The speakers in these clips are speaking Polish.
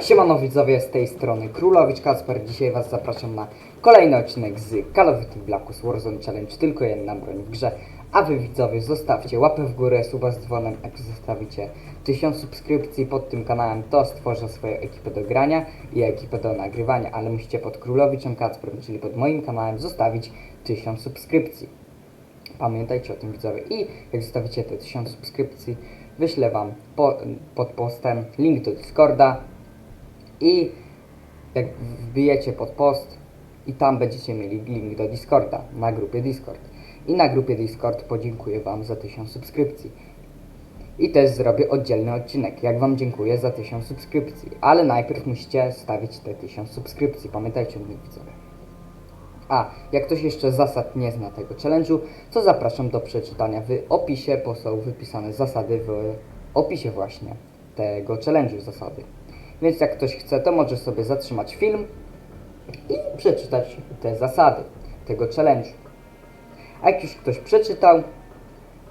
Siemano widzowie, z tej strony Królowicz Kasper. Dzisiaj was zapraszam na kolejny odcinek z Call of Duty Black Ops Warzone Challenge. Tylko jedna broń w grze. A wy widzowie, zostawcie łapę w górę, suba z dzwonem. Jak zostawicie 1000 subskrypcji pod tym kanałem, to stworzę swoją ekipę do grania i ekipę do nagrywania. Ale musicie pod Królowiczem Kacprem, czyli pod moim kanałem, zostawić 1000 subskrypcji. Pamiętajcie o tym widzowie. I jak zostawicie te 1000 subskrypcji, wyślę wam po, pod postem link do Discorda i jak wbijecie pod post i tam będziecie mieli link do Discorda na grupie Discord. I na grupie Discord podziękuję wam za 1000 subskrypcji. I też zrobię oddzielny odcinek, jak wam dziękuję za 1000 subskrypcji. Ale najpierw musicie stawić te 1000 subskrypcji. Pamiętajcie o tym widzowie. A, jak ktoś jeszcze zasad nie zna tego challenge'u, to zapraszam do przeczytania w opisie, bo są wypisane zasady w opisie właśnie tego challenge'u zasady. Więc jak ktoś chce, to może sobie zatrzymać film i przeczytać te zasady tego challenge'u. A jak już ktoś przeczytał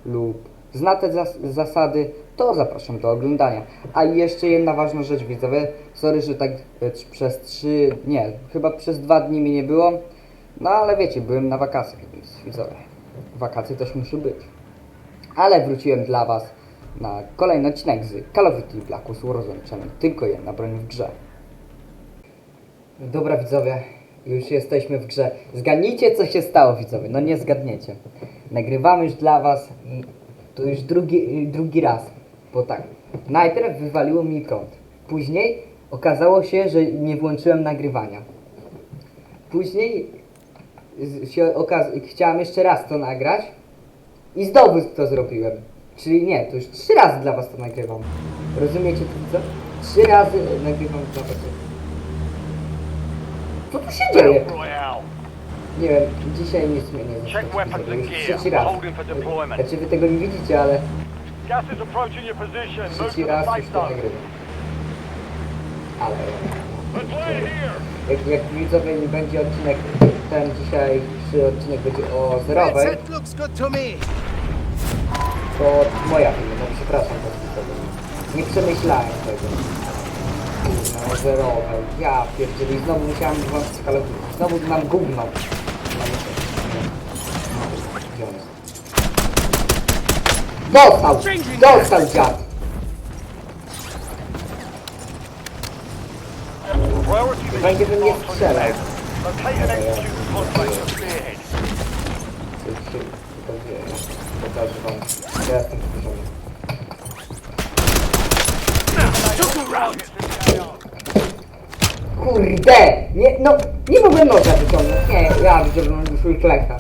lub zna te zas zasady, to zapraszam do oglądania. A jeszcze jedna ważna rzecz, widzowie. Sorry, że tak e, przez trzy, nie, chyba przez dwa dni mi nie było. No ale wiecie, byłem na wakacjach, więc widzowie, wakacje też muszą być. Ale wróciłem dla Was na kolejny odcinek z Call of Duty Black Ops. Tylko jedna broń w grze. Dobra widzowie, już jesteśmy w grze. Zgadnijcie co się stało widzowie, no nie zgadniecie. Nagrywamy już dla Was to już drugi, drugi raz. Bo tak, najpierw wywaliło mi prąd. Później okazało się, że nie włączyłem nagrywania. Później się chciałem jeszcze raz to nagrać i znowu to zrobiłem. Czyli nie, to już trzy razy dla was to nagrywam. Rozumiecie to co? Trzy razy nagrywam dla was. Co tu się dzieje? Nie wiem, dzisiaj nic mnie nie zaskoczy. trzeci raz. Znaczy wy tego nie widzicie, ale trzeci raz już to nagrywam. Ale jak, jak widzowie nie będzie odcinek, ten dzisiaj przy odcinek będzie o zerowej. To moja wina, no przepraszam was widzowie. Nie przemyślałem tego. No, zerowe. Ja pierdzieli, znowu musiałem wam skalować. Znowu mam gówno. Dostał! Dostał dziad! Będzie we mnie strzelał. Execute Spearhead. Pokażę wam. Ja jestem AR. Kurde! Nie, no, nie mogłem noża wyciągnąć. Nie, ja wyciągnąłem swój klecha.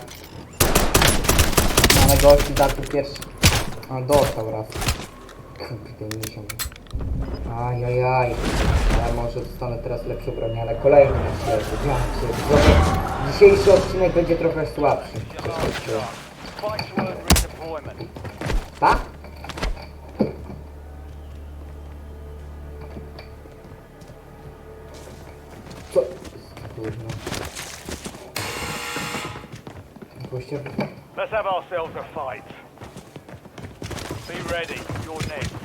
Ale gości za to pierwszy. A, dostał raz. Kurde, nie się. Ajajaj. Ale może dostanę teraz lepsze broń, ale kolejny na ślepy. Ja Dzisiejszy odcinek będzie trochę słabszy. Coś tak Let's have ourselves a fight. Be ready. You're next.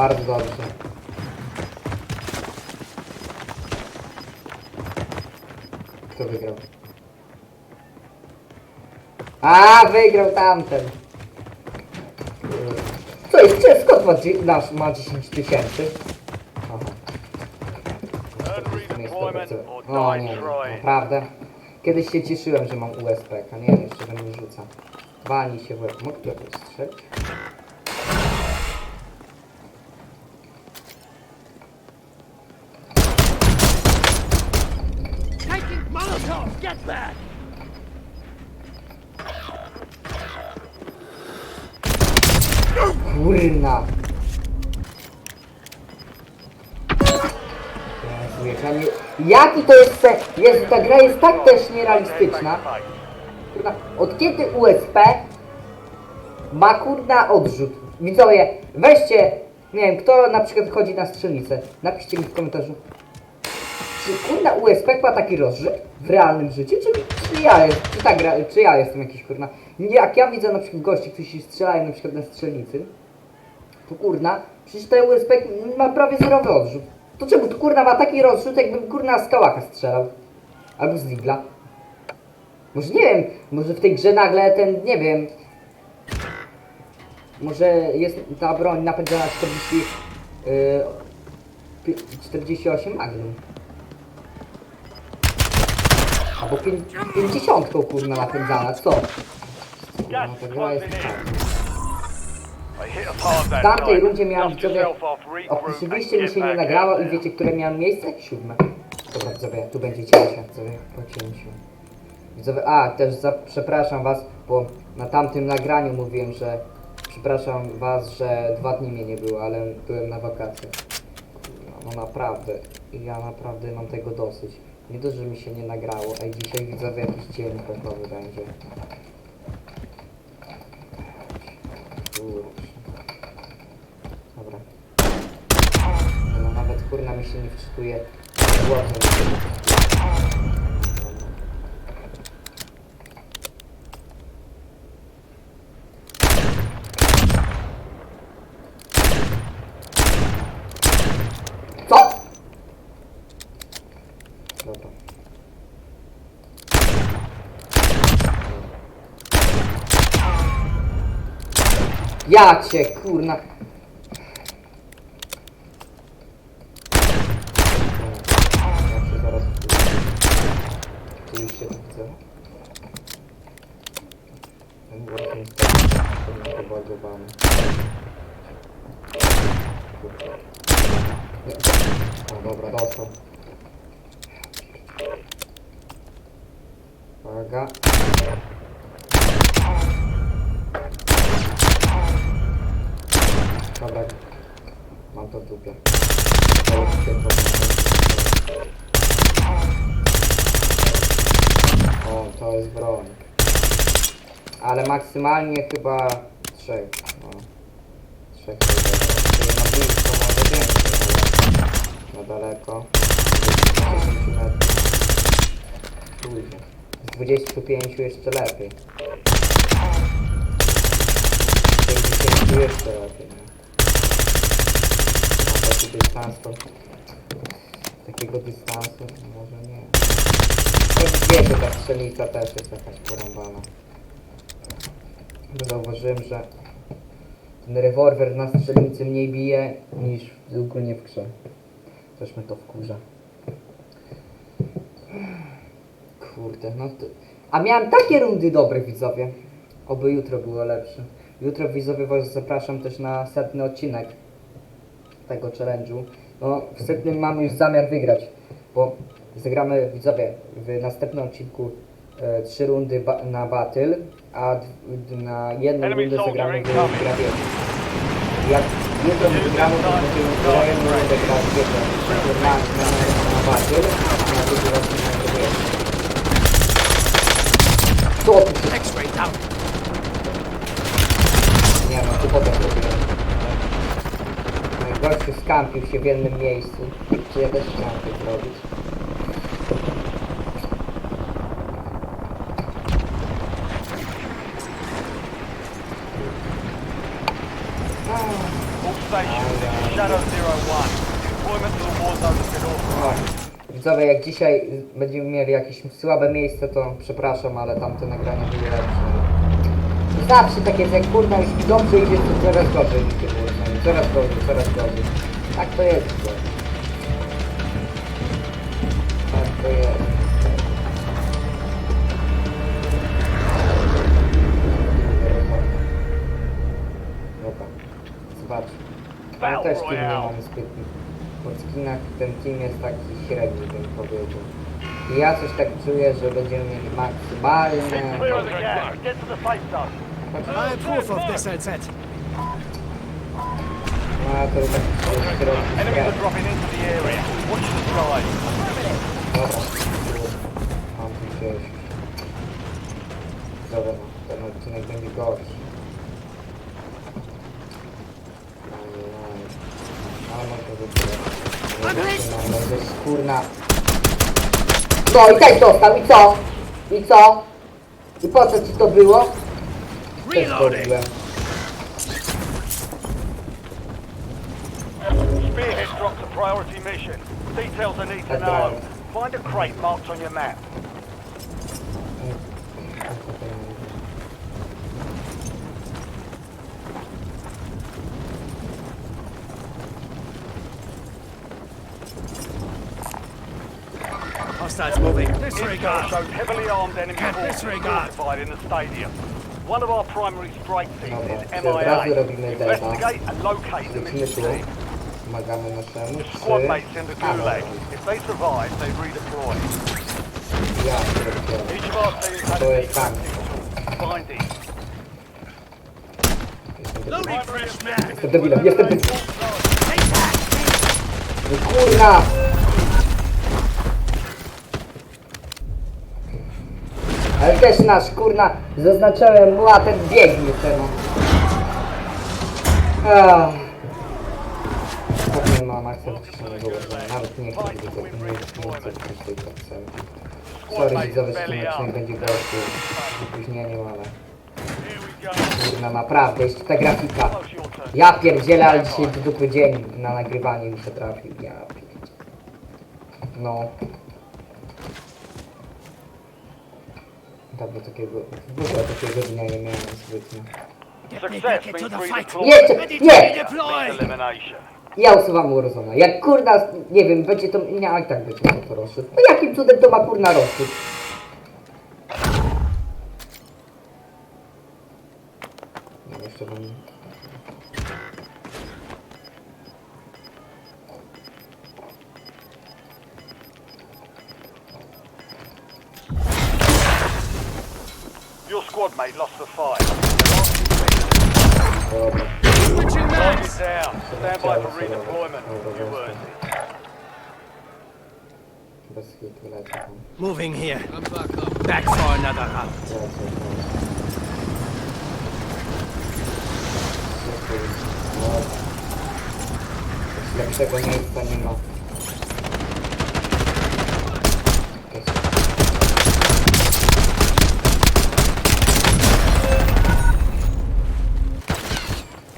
Bardzo dobrze. Kto wygrał? A, wygrał tamten. Co jest? Czy ma, nasz ma 10 tysięcy? Aha. O nie, naprawdę. Kiedyś się cieszyłem, że mam USP, a nie, jeszcze we mnie rzuca. Walni się w łeb. Mógł to strzelić? Back. Kurna! Jaki to jest se... Ta gra jest tak też nierealistyczna. Kurna, od kiedy USP ma kurna odrzut? Widzowie, weźcie... Nie wiem, kto na przykład chodzi na strzelnicę. Napiszcie mi w komentarzu. Czy kurna USP ma taki rozrzut w realnym życiu? Czy, czy ja czy, tak, czy ja jestem jakiś kurna? Jak ja widzę na przykład gości, którzy się strzelają na przykład na strzelnicy, to kurna, przecież ten USP ma prawie zerowy odrzut. To czemu to kurna ma taki rozrzut, jakbym kurna z kałaka strzelał? Albo z digla. Może nie wiem, może w tej grze nagle ten, nie wiem, może jest ta broń napędzana 40, yy, pi- 48 magnum. Pię- 50 kurna napędzana, co? Kurna, ta is gra jest W tamtej rundzie miałem widzowie, oczywiście mi się nie nagrało i wiecie, które miałem miejsce? Siódme. Dobra widzowie, tu będzie cięcie, widzowie, po cięciu. Widzowie, a też za, przepraszam was, bo na tamtym nagraniu mówiłem, że przepraszam was, że dwa dni mnie nie było, ale byłem na wakacjach. No, no naprawdę, ja naprawdę mam tego dosyć. Dość, że mi się nie nagrało, i dzisiaj widzowie jakiś dzień pechowy będzie. Dobra. No nawet kurna mi się nie wczytuje głowę. Co? Dobra. Ja cię kurna. Oczywiście to widzę. Ten głos jest taki pobagowany. Nie. O dobra, dostał. Uwaga. To dupie. O, to jest broń. Ale maksymalnie chyba trzech. No. Trzech Czyli na blisko może więcej, na daleko. 10 metrów. Pójdzie. Z 25 jeszcze lepiej. Z 50 jeszcze lepiej. Nie? A taki dystans to... Takiego dystansu może nie. Jak wiecie, ta strzelnica też jest jakaś porąbana. Zauważyłem, że ten rewolwer na strzelnicy mniej bije niż ogólnie w grze. Też mnie to wkurza. Kurde, no to... A miałem takie rundy dobre, widzowie. Oby jutro było lepsze. Jutro, widzowie, was zapraszam też na setny odcinek tego challenge'u. No, w setnym mamy już zamiar wygrać, bo zagramy, widzowie, w następnym odcinku e, trzy rundy ba- na battle, a d- na jedną Enemy rundę soldier zagramy w incoming. grawie. Jak jutro wygramy, to będziemy na jedną rundę grać wiecie, na, na, na battle, a na drugi raz na grawie. Co tu się... X-ray down. Nie no, tu potem zrobiłem. Gościu skampił się w jednym miejscu. Czy ja też chciałem to zrobić? Widzowie, jak dzisiaj będziemy mieli jakieś słabe miejsce, to przepraszam, ale tamte nagrania były lepsze. Zawsze tak jest, jak kurna już dobrze idzie, to coraz gorzej mi się było. Coraz gorzej, coraz gorzej. Tak to jest. Tak to jest. Dobra, zobacz. Ale też team nie mamy zbytnio. Po skinach ten team jest taki średni, bym powiedział. I ja coś tak czuję, że będziemy mieli maksymalne... Clear of the gas. Get to the safe zone. I approve of this, LZ. No a to środki Enemies are dropping into the area. Watch the skies. Dobra, mam tu gdzieś. Dobra, no, ten odcinek będzie gorszy. Ale wybrać. Nie zaczynam, będzie skórna No i też dostał, i co? I co? I po co ci to było? Też zrobiłem. Priority mission. Details I need to know. Find a crate marked on your map. Hostiles moving. Intel Disregard. showed heavily armed enemy Can't forces disregard. in the stadium. One of our primary strike teams is to od razu MIA. Investigate and locate the Lecimy mission tu. team. Pomagamy naszemu. Mates in the gulag. If they survive, they redeploy. Ja pierdzielę. Each of our teams has To a jest tam. defensive Find it. Jestem debilem. Jestem debilem, jestem debilem. No kurna! Ale też nasz kurna, zaznaczyłem mu, a ten biegnie temu. Ach. Nie mam akceptu, nawet nie chcę widzieć, jak nie, chcę tej karceli. Sorry widzowie, że ten odcinek będzie gościł z opóźnieniem, ale kurna naprawdę, jeszcze ta grafika. Ja pierdzielę, ale dzisiaj to dupy dzień na nagrywanie mi się trafił. Ja pierdzielę. No. Dawno takiego, w ogóle takiego dnia nie miałem me Success means. Jeszcze, nie! Elimination. Ja usuwam Warzona. Jak kurna, nie wiem, będzie to, nie, i tak będzie to rozszód. No jakim cudem to ma kurna rozszód? No jeszcze wam... Your squad mate lost the fight. Dobra. Switching Target mags. down. Stand by for redeployment. You worthy. Bez hitu lecę tam. Moving here. Back for another round. Lecę, lecę. No. Lepszego miejsca nie ma. Jest.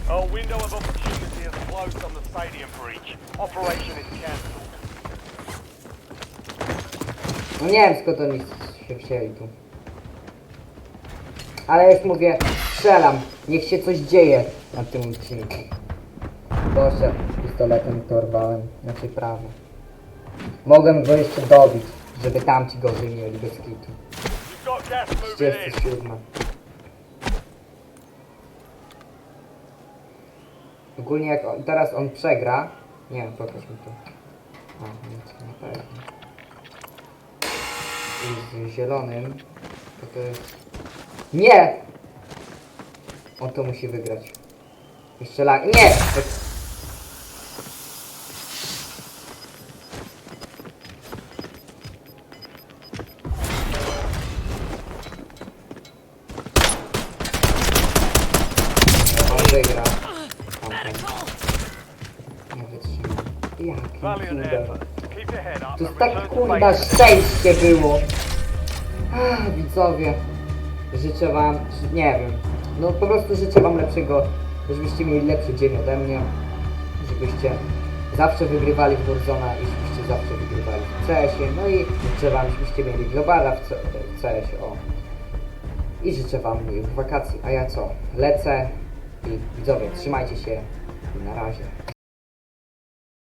Our window of opportunity has closed on the stadium breach. Operation is cancelled. No nie wiem skąd oni się wzięli tu. Ale już mówię, strzelam. Niech się coś dzieje na tym odcinku. Proszę, pistoletem torwałem, znaczy prawo. Mogłem go jeszcze dobić, żeby tamci gorzej mieli bez kitu. You've got gas moving in. 37. Ogólnie jak on, teraz on przegra. Nie wiem, pokaż mi to. A, nic, na pewno. Z zielonym. To to jest... Nie! On to musi wygrać. Jeszcze lag... Nie! Tak kurwa szczęście było. Ach, widzowie, życzę wam, nie wiem, no po prostu życzę wam lepszego, żebyście mieli lepszy dzień ode mnie, żebyście zawsze wygrywali w Warzona i żebyście zawsze wygrywali w CS-ie, no i życzę wam, żebyście mieli globala w w CS-ie, o. I życzę wam miłych wakacji, a ja co, lecę i widzowie, trzymajcie się i na razie.